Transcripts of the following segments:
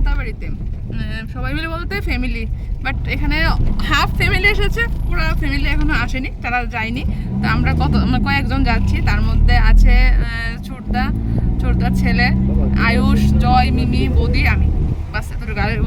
মাতা বাড়িতে সবাই মিলে বলতে ফ্যামিলি বাট এখানে হাফ ফ্যামিলি এসেছে, পুরো ফ্যামিলি এখনও আসেনি, তারা যায়নি। তো আমরা কত কয়েকজন যাচ্ছি, তার মধ্যে আছে ছোটদা ছোটদার ছেলে, আয়ুষ, জয়, মিমি, বদি, আমি। বাস এত গাড়ির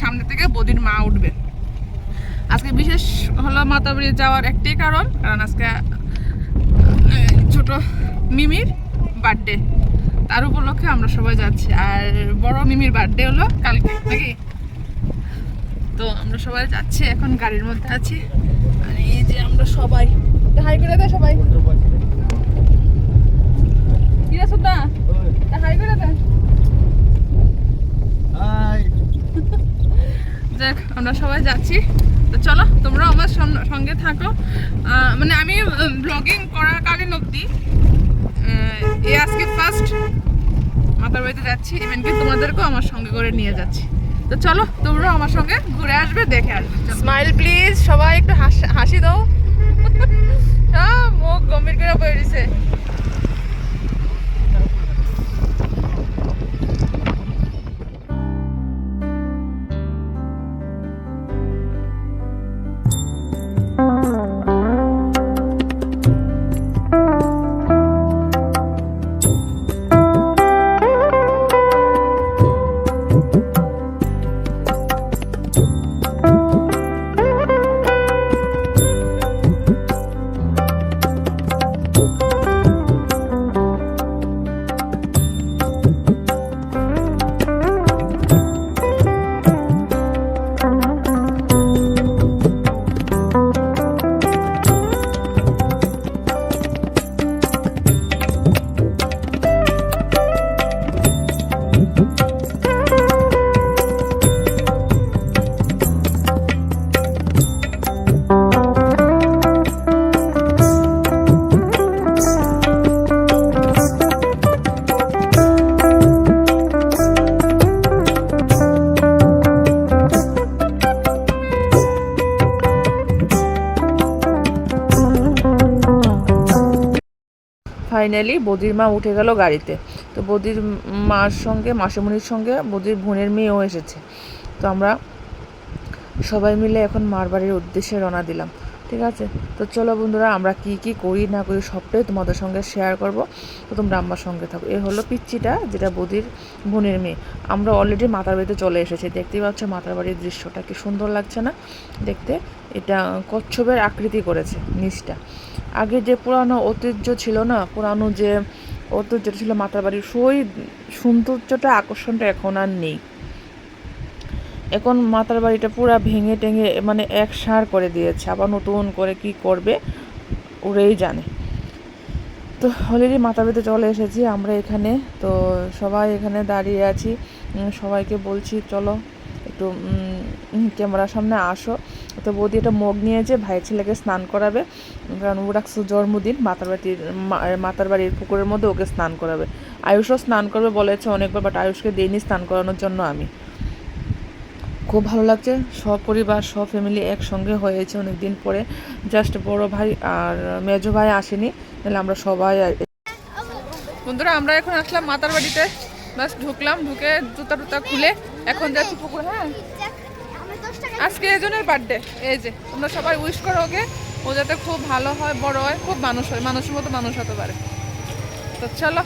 সামনে থেকে বদির মা উঠবে। আজকে বিশেষ হলো মাতাবাড়ি যাওয়ার একটাই কারণ কারণ আজকে ছোট মিমির বার্থডে তার উপলক্ষে আমরা সবাই যাচ্ছি। আর বড় মিমির বার্থডে হলো কালকে নাকি? তো আমরা সবাই যাচ্ছি এখন গাড়ির মধ্যে আছি। আর এই যে আমরা সবাই। হাই করে দে সবাই। কি রে সুদা? হাই করে দে। দেখ আমরা সবাই যাচ্ছি। তো চলো তোমরা আমার সঙ্গে থাকো। মানে আমি ব্লগিং করাকালীন অবধি। এই আজকে ফার্স্ট মাতার বাড়িতে যাচ্ছি ইভেনকি তোমাদেরকেও আমার সঙ্গে করে নিয়ে যাচ্ছি। তো চলো, তোমরাও আমার সঙ্গে ঘুরে আসবে, দেখে আসবে স্মাইল প্লিজ সবাই একটু হাসি- দাও। মুখ গম্ভীর করে বেরিয়েছে ফাইনালি বদির মা উঠে গেল গাড়িতে। তো বদির মার সঙ্গে, মাসিমণির সঙ্গে বদির বোনের মেয়েও এসেছে। তো আমরা সবাই মিলে এখন মার বাড়ির উদ্দেশ্যে রওনা দিলাম। ঠিক আছে? তো চলো বন্ধুরা, আমরা কি কি করি না করি সবটাই তোমাদের সঙ্গে শেয়ার করব। তো তোমরা আমার সঙ্গে থাকো। এ হলো পিচ্চিটা, যেটা বদির বোনের মেয়ে। আমরা অলরেডি মাতার বাড়িতে চলে এসেছি। দেখতেই পাচ্ছ মাতার বাড়ির দৃশ্যটা কি সুন্দর লাগছে না? দেখতে এটা কচ্ছপের আকৃতি করেছে, নিচটা। আগে যে পুরানো ঐতিহ্য ছিল না, পুরানো যে ঐতিহ্যটা ছিল মাতার বাড়ির, সেই সৌন্দর্যটা, আকর্ষণটা এখন আর নেই। এখন মাতার বাড়িটা পুরা ভেঙে টেঙে মানে এক সার করে দিয়েছে, আবার নতুন করে কি করবে, ওরাই জানে। তো অলরেডি মাতার বাড়িতে চলে এসেছি আমরা এখানে, তো সবাই এখানে দাঁড়িয়ে আছি। সবাইকে বলছি, চলো একটু ক্যামেরার সামনে আসো। তো বৌদি একটা মগ নিয়েছে ভাই ছেলেকে স্নান করাবে। কারণ ও রাখছে জন্মদিন, মাতার বাড়ির মাতার বাড়ির পুকুরের মধ্যে ওকে স্নান করাবে। আয়ুষও স্নান করবে বলেছে অনেকবার বাট আয়ুষকে দিইনি স্নান করানোর জন্য আমি। খুব ভালো লাগছে, সব পরিবার, সব ফ্যামিলি একসঙ্গে হয়েছে অনেক দিন পরে। জাস্ট বড় ভাই আর মেজো ভাই আসেনি, তাহলে আমরা সবাই বন্ধুরা, আমরা এখন আসলাম মাতার বাড়িতে। বাস ঢুকলাম, ঢুকে জুতা টুতা খুলে এখন যাচ্ছি পুকুর হ্যাঁ? আজকে এজনের বার্থডে এই যে, তোমরা সবাই উইশ করো ওকে। ও যাতে খুব ভালো হয়, বড় হয়, খুব মানুষ হয়, মানুষের মতো মানুষ হতে পারে। তো চলো,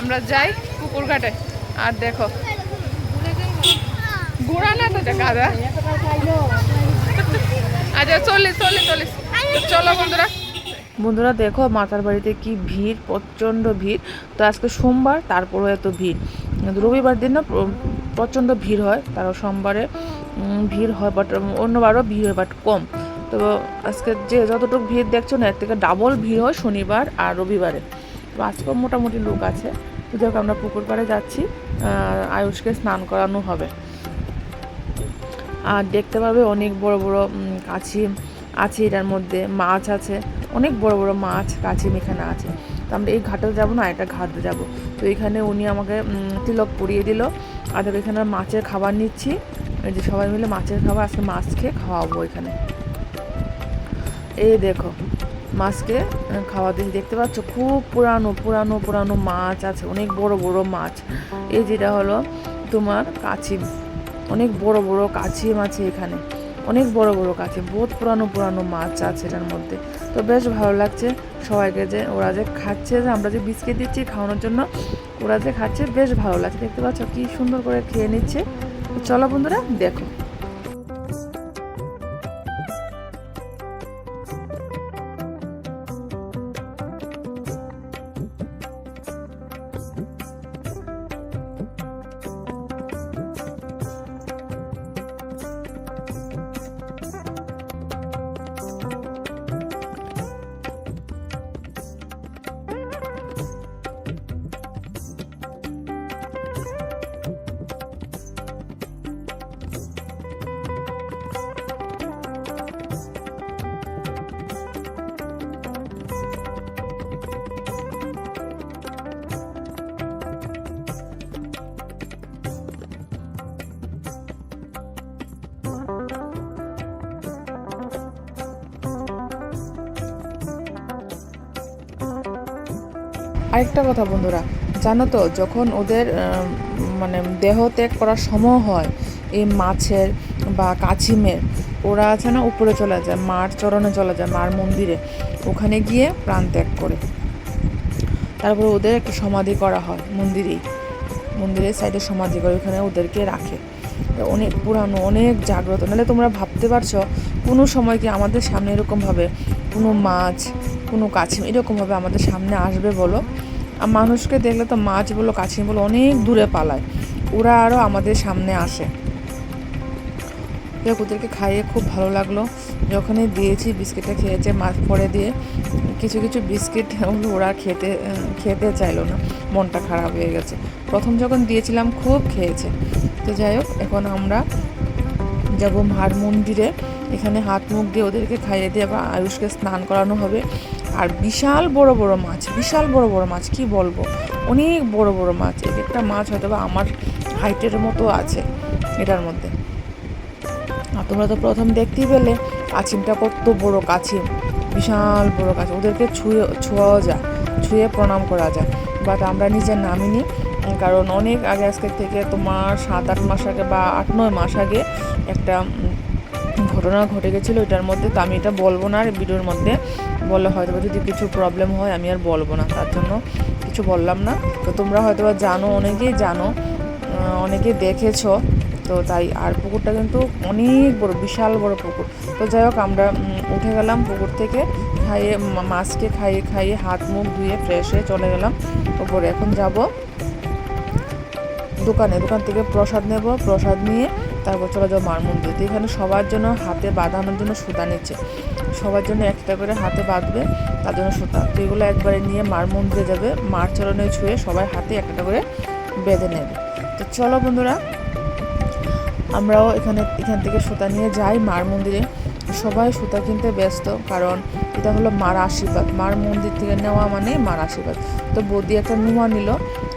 আমরা যাই পুকুর ঘাটে। আর দেখো ঘোরা না তো গাদা আচ্ছা চল্লিশ চলো বন্ধুরা। বন্ধুরা, দেখো মাতার বাড়িতে কি ভিড়, প্রচণ্ড ভিড়। তো আজকে সোমবার, তারপরেও এত ভিড়। রবিবার দিন না প্রচণ্ড ভিড় হয়, তারও সোমবারে ভিড় হয় বাট অন্যবারও ভিড় হয় বাট কম। তো আজকে যে যতটুকু ভিড় দেখছ, না, এর থেকে ডাবল ভিড় হয় শনিবার আর রবিবারে। তো আজকেও মোটামুটি লোক আছে। তো দেখো আমরা পুকুর পাড়ে যাচ্ছি আয়ুষকে স্নান করানো হবে। আর দেখতে পাবে অনেক বড় বড় কাছি আছে এটার মধ্যে, মাছ আছে। অনেক বড় বড় মাছ কাছিম এখানে আছে। তো আমরা এই ঘাটে যাব না এটা ঘাটে যাব। তো এখানে উনি আমাকে তিলক পরিয়ে দিল। আর দেখো এখানে মাছের খাবার নিচ্ছি। যে সবাই মিলে মাছের খাবার, আজকে মাছ খেয়ে খাওয়াবো এখানে। এই দেখো, মাছকে খাওয়া দিচ্ছি দেখতে পাচ্ছ? খুব পুরানো পুরানো পুরানো মাছ আছে, অনেক বড় বড় মাছ। এই যেটা হলো তোমার কাছি, অনেক বড় বড় কাছি আছে এখানে। অনেক বড় বড় কাছে, বহুত পুরানো পুরানো মাছ আছে এটার মধ্যে। তো বেশ ভালো লাগছে সবাইকে যে, ওরা যে খাচ্ছে, যে আমরা যে বিস্কিট দিচ্ছি খাওয়ানোর জন্য ওরা যে খাচ্ছে, বেশ ভালো লাগছে। দেখতে পাচ্ছ কি সুন্দর করে খেয়ে নিচ্ছে। চলো বন্ধুরা, দেখো। আরেকটা কথা বন্ধুরা, জানো তো, যখন ওদের মানে দেহ ত্যাগ করার সময় হয়, এই মাছের বা কাছিমের ওরা আছে না উপরে চলে যায়, মার চরণে চলে যায়, মার মন্দিরে, ওখানে গিয়ে প্রাণ ত্যাগ করে। তারপর ওদের একটা সমাধি করা হয় মন্দিরেই, মন্দিরের সাইডে সমাধি করে, ওখানে ওদেরকে রাখে। অনেক পুরানো, অনেক জাগ্রত। নাহলে তোমরা ভাবতে পারছ, কোনো সময় কি আমাদের সামনে এরকমভাবে কোনো মাছ কোনো কাছিম এরকমভাবে আমাদের সামনে আসবে বলো। আর মানুষকে দেখলে তো মাছ বলো কাছিম বলো অনেক দূরে পালায়। ওরা আরও আমাদের সামনে আসে। ওদেরকে খাইয়ে খুব ভালো লাগল। যখনই দিয়েছি বিস্কিটটা খেয়েছে মাছ পরে দিয়ে, কিছু কিছু বিস্কিট ওরা খেতে খেতে চাইলো না। মনটা খারাপ হয়ে গেছে। প্রথম যখন দিয়েছিলাম খুব খেয়েছে। তো যাই হোক, এখন আমরা যাব মার মন্দিরে। এখানে হাত মুখ দিয়ে ওদেরকে খাইয়ে দিয়ে আবার আয়ুষকে স্নান করানো হবে। আর বিশাল বড় বড় মাছ, বিশাল বড় বড় মাছ, কি বলব? অনেক বড় বড় মাছ এক একটা মাছ হয়তো বা আমার হাইটের মতো আছে এটার মধ্যে। আর তোমরা তো প্রথম দেখতেই পেলে, কাছিমটা কত বড় কাছিম, বিশাল বড় কাছিম। ওদেরকে ছুঁয়ে, ছোঁয়াও যায়, ছুঁয়ে প্রণাম করা যায়। বাট আমরা নিজে নামিনি, কারণ অনেক আগে আজকের থেকে তোমার সাত আট মাস আগে বা আট নয় মাস আগে একটা ঘটনা ঘটে গেছিল এটার মধ্যে তো আমি এটা বলব না আর ভিডিওর মধ্যে বললে হয়তো যদি কিছু প্রবলেম হয় আমি আর বলব না তার জন্য কিছু বললাম না। তো তোমরা হয়তো বা জানো অনেকেই জানো আহ, অনেকেই দেখেছ তো তাই আর পুকুরটা কিন্তু অনেক বড় বিশাল বড় পুকুর। তো যাই হোক আমরা উঠে গেলাম পুকুর থেকে খাইয়ে মাছকে খাইয়ে খাইয়ে হাত মুখ ধুয়ে ফ্রেশ হয়ে চলে গেলাম ওপরে এখন যাব দোকানে দোকান থেকে প্রসাদ নেব প্রসাদ নিয়ে তারপর চলে যাব মার মন্দির তো এখানে সবার জন্য হাতে বাঁধানোর জন্য সুতা নিচ্ছে। সবার জন্য একটা করে হাতে বাঁধবে, তার জন্য সুতা। তো এগুলো একবারে নিয়ে মার মন্দিরে যাবে। মার চরণে ছুঁয়ে সবাই হাতে একটা করে বেঁধে নেবে। তো চলো বন্ধুরা, আমরাও এখানে, এখান থেকে সুতা নিয়ে যাই মার মন্দিরে সবাই সুতা কিনতে ব্যস্ত, কারণ এটা হলো মার আশীর্বাদ। মার মন্দির থেকে নেওয়া মানে মার আশীর্বাদ। তো বৌদি একটা নুমা নিল।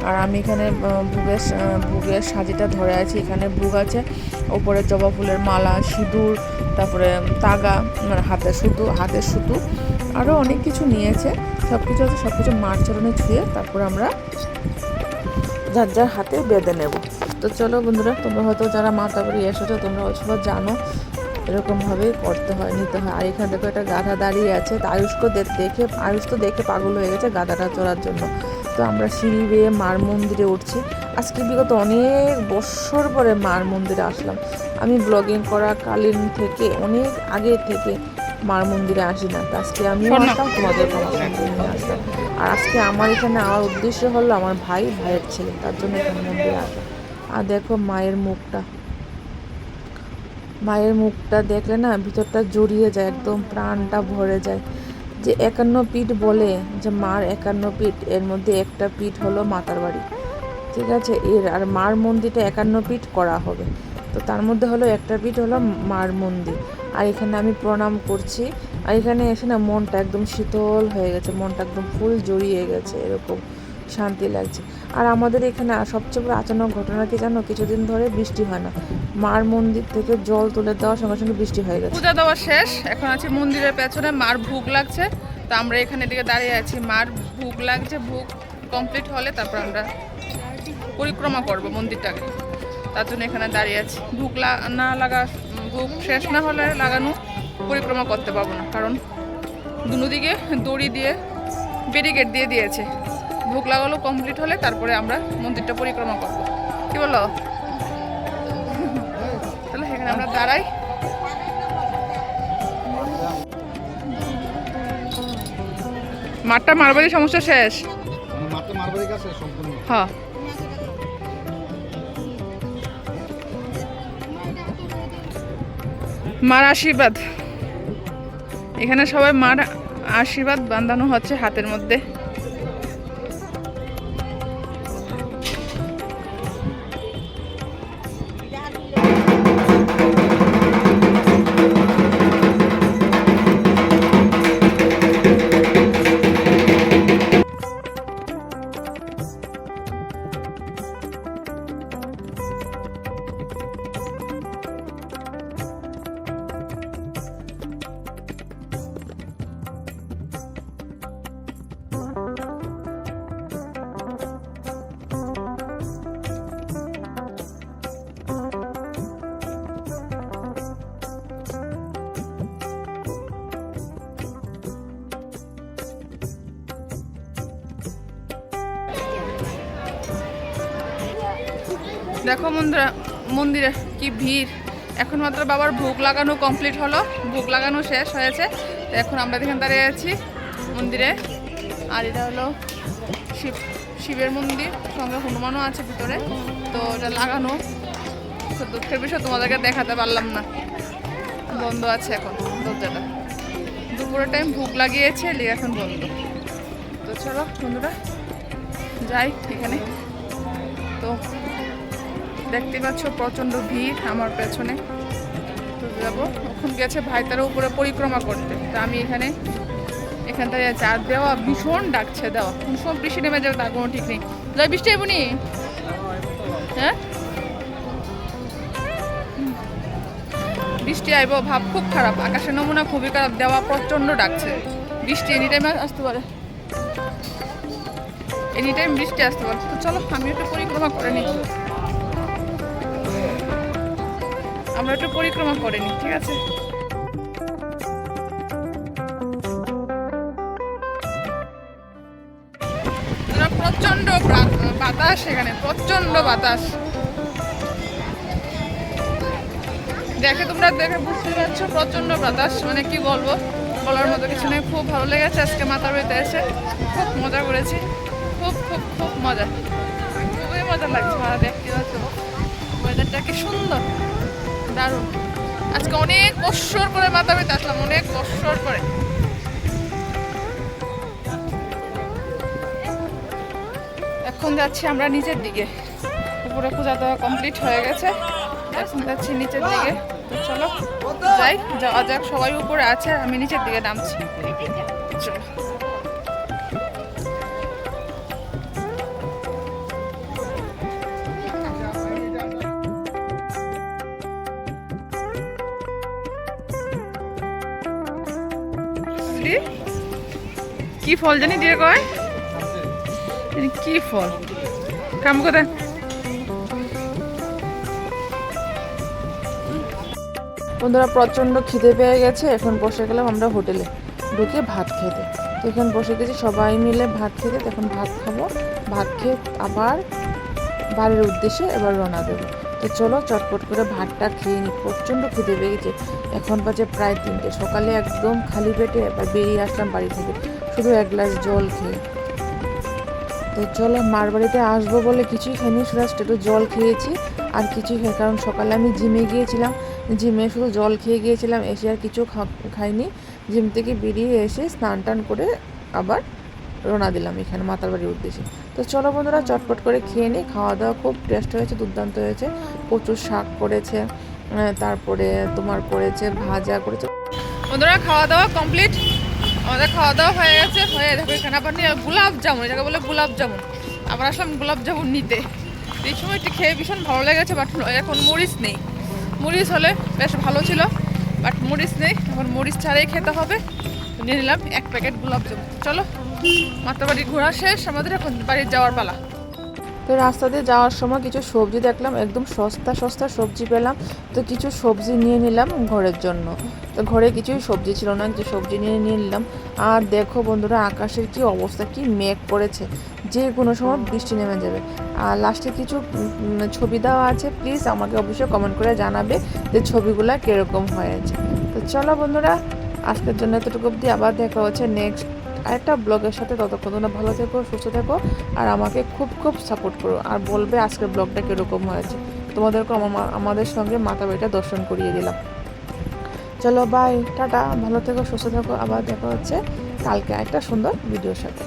আর আমি এখানে আহ, ভুগের ভুগের সাজিটা ধরে আছি। এখানে ভুগ আছে। ওপরে জবা ফুলের মালা সিঁদুর তারপরে তাগা মানে হাতের সুতো হাতের সুতো। আরও অনেক কিছু নিয়েছে। সব কিছু আছে সব কিছু মার চরণে ছুঁয়ে তারপর আমরা যার যার হাতে বেঁধে নেব। তো চলো বন্ধুরা তোমরা হয়তো যারা মাতা বাড়ি এসেছ তোমরা সবাই জানো এরকমভাবেই করতে হয় নিতে হয়। আর এখানে দেখো একটা গাধা দাঁড়িয়ে আছে। আয়ুষকে দেখে আয়ুষ তো দেখে পাগল হয়ে গেছে গাধাটা চড়ার জন্য। আমরা সিঁড়ি বেয়ে মার মন্দিরে উঠছি। আজকে বিগত অনেক বছর পরে মার মন্দিরে আসলাম। আমি ব্লগিং করা কালীন থেকে অনেক আগে থেকে মার মন্দিরে আসি না। তো আজকে আমিও আসলাম তোমাদের আমার সঙ্গে নিয়ে আসলাম। আর আজকে আমার এখানে আমার উদ্দেশ্য হলো আমার ভাই ভাইয়ের ছেলে তার জন্য এখানে মন্দিরে আসা। আর দেখো মায়ের মুখটা। মায়ের মুখটা দেখলে না ভিতরটা জড়িয়ে যায় একদম প্রাণটা ভরে যায়। যে একান্ন পিঠ বলে যে মার একান্ন পিঠ, এর মধ্যে একটা পিঠ হলো মাতার বাড়ি। ঠিক আছে? এর, আর মার মন্দিরটা একান্ন পিঠ করা হবে। তো তার মধ্যে হলো একটা পিঠ হলো মার মন্দির। আর এখানে আমি প্রণাম করছি। আর এখানে এসে না মনটা একদম শীতল হয়ে গেছে, মনটা একদম ফুল জড়িয়ে গেছে এরকম। শান্তি লাগছে। আর আমাদের এখানে সবচেয়ে বড় আচানক ঘটনা কি জানো? কিছুদিন ধরে বৃষ্টি হয় না। মার মন্দির থেকে জল তুলে দেওয়ার সঙ্গে সঙ্গে বৃষ্টি হয়ে গেছে। পূজা দেওয়া শেষ। এখন আছে মন্দিরের পেছনে। মার ভোগ লাগছে। তো আমরা এখানে দিকে দাঁড়িয়ে আছি। মার ভুক লাগছে। ভোগ কমপ্লিট হলে তারপর আমরা পরিক্রমা করব মন্দিরটাকে। তার জন্য এখানে দাঁড়িয়ে আছি। লা- না লাগা ভুক শেষ না হলে লাগানো পরিক্রমা করতে পারব না। কারণ দুদিকে দড়ি দিয়ে ব্যারিকেড দিয়ে দিয়েছে। ভুক লাগালো কমপ্লিট হলে তারপরে আমরা মন্দিরটা পরিক্রমা করব। কি বলো? তাহলে এখানে আমরা দাঁড়াই। মাঠটা মারবারি সমস্যা শেষ? মানে হ্যাঁ মার আশীর্বাদ। এখানে সবাই মার আশীর্বাদ বাঁধানো হচ্ছে হাতের মধ্যে। দেখো বন্ধুরা মন্দিরে কি ভিড়। এখন মাত্র বাবার ভোগ লাগানো কমপ্লিট হলো। ভোগ লাগানো শেষ হয়েছে। তো এখন আমরা এখানে দাঁড়িয়ে আছি মন্দিরে। আর এটা হলো শিব, শিবের মন্দির। সঙ্গে হনুমানও আছে ভিতরে। তো এটা লাগানো। তো দুঃখের বিষয়, তোমাদেরকে দেখাতে পারলাম না। বন্ধ আছে এখন দরজাটা। দুপুরের টাইম ভোগ লাগিয়েছে লিগে এখন বন্ধ। তো চলো বন্ধুরা, যাই এখানে। দেখতে পাচ্ছ প্রচণ্ড ভিড় আমার পেছনে। তো যাব। এখন গেছে ভাই তারা উপরে পরিক্রমা করতে। তো আমি এখানে এখান থেকে চার দেওয়া ভীষণ ডাকছে, দেওয়া। কোন সময় বৃষ্টি নেমে যাবে, তার কোনো ঠিক নেই। যাই, বৃষ্টি হ্যাঁ? বৃষ্টি আইব, ভাব খুব খারাপ। আকাশের নমুনা খুবই খারাপ, দেওয়া প্রচণ্ড ডাকছে। বৃষ্টি এনি টাইমে আসতে পারে। এনি টাইম বৃষ্টি আসতে পারে। তো চলো, আমি একটু পরিক্রমা করে নিই। আমরা একটু পরিক্রমা করে নিই, ঠিক আছে? প্রচণ্ড বাতাস এখানে প্রচণ্ড বাতাস। দেখে তোমরা দেখে বুঝতে পারছ প্রচণ্ড বাতাস মানে কি বলব? বলার মতো কিছু নেই, খুব ভালো লেগেছে, আজকে মাথার বাড়িতে এসে খুব মজা করেছি, খুব খুব খুব মজা। খুবই মজা লাগছে আর দেখতে পাচ্ছ ওয়েদারটা কি সুন্দর। দারুণ। আজকে অনেক কষ্টর করে মাথা ব্যথা আসলাম, অনেক কষ্টর করে এখন যাচ্ছি আমরা নিচের দিকে। উপরে পূজা দেওয়া কমপ্লিট হয়ে গেছে। এখন যাচ্ছি নিচের দিকে। তো চলো, যাই, যাওয়া যাক, সবাই উপরে আছে, আমি নিচের দিকে নামছি। চলো। কি ফল জানি দিয়ে কয়? কি ফল? কাম করে বন্ধুরা, প্রচণ্ড খিদে পেয়ে গেছে। এখন বসে গেলাম আমরা হোটেলে। ঢুকে ভাত খেতে। তো এখন বসে গেছি সবাই মিলে ভাত খেতে। তখন ভাত খাব। ভাত খেয়ে আবার বাড়ির উদ্দেশ্যে এবার রওনা দেবো। তো চলো, চটপট করে ভাতটা খেয়ে নিই। প্রচণ্ড খিদে পেয়ে গেছে। এখন বাজে প্রায় তিনটে। সকালে একদম খালি পেটে এবার বেরিয়ে আসলাম বাড়ি থেকে। শুধু এক গ্লাস জল খেয়ে। তো চলো মার বাড়িতে আসব বলে কিছুই খাইনি শুধু একটু জল খেয়েছি, আর কিছুই খাই কারণ সকালে আমি জিমে গিয়েছিলাম। জিমে শুধু জল খেয়ে গিয়েছিলাম, এসে আর কিছু খাইনি। জিম থেকে বেরিয়ে এসে স্নান টান করে আবার রোনা দিলাম এখানে মাতার বাড়ির উদ্দেশ্যে। তো চলো বন্ধুরা, চটপট করে খেয়ে নিই খাওয়া দাওয়া খুব টেস্ট হয়েছে, দুর্দান্ত হয়েছে। প্রচুর শাক করেছে তারপরে তোমার করেছে, ভাজা করেছে। বন্ধুরা, খাওয়া দাওয়া কমপ্লিট আমাদের খাওয়া দাওয়া হয়ে গেছে, হয়ে দেখো এখানে আবার নিয়ে গোলাপ জামুন, এটাকে বলে গোলাপ জামুন। আবার আসলাম গোলাপ জামুন নিতে। এই সময় একটু খেয়ে ভীষণ ভালো লেগেছে বাট এখন মরিচ নেই। মরিচ হলে বেশ ভালো ছিল বাট মরিচ নেই। এখন মরিচ ছাড়াই খেতে হবে। নিয়ে নিলাম এক প্যাকেট গোলাপ জামুন। চলো মাত্র বাড়ি ঘোরা শেষ, আমাদের এখন বাড়ির যাওয়ার পালা। তো রাস্তা দিয়ে যাওয়ার সময় কিছু সবজি দেখলাম, একদম সস্তা সস্তা সবজি পেলাম। তো কিছু সবজি নিয়ে নিলাম ঘরের জন্য। তো ঘরে কিছুই সবজি ছিল না, কিছু সবজি নিয়ে নিয়ে নিলাম। আর দেখো বন্ধুরা, আকাশের কি অবস্থা, কি মেঘ পড়েছে যে কোনো সময় বৃষ্টি নেমে যাবে। আর লাস্টে কিছু ছবি দেওয়া আছে প্লিজ আমাকে অবশ্যই কমেন্ট করে জানাবে যে ছবিগুলো কীরকম হয়েছে। তো চলো বন্ধুরা, আজকের জন্য এতটুকু অবধি, আবার দেখা হচ্ছে নেক্সট আরেকটা ব্লগের সাথে ততক্ষণ তোমরা ভালো থেকো, সুস্থ থেকো, আর আমাকে খুব খুব সাপোর্ট করো। আর বলবে আজকের ব্লগটা কীরকম হয়েছে। তোমাদেরকে আমাদের সঙ্গে মাতা বাড়িটা দর্শন করিয়ে দিলাম। চলো বাই টাটা, ভালো থেকো, সুস্থ থেকো, আবার দেখা হচ্ছে কালকে একটা সুন্দর ভিডিওর সাথে।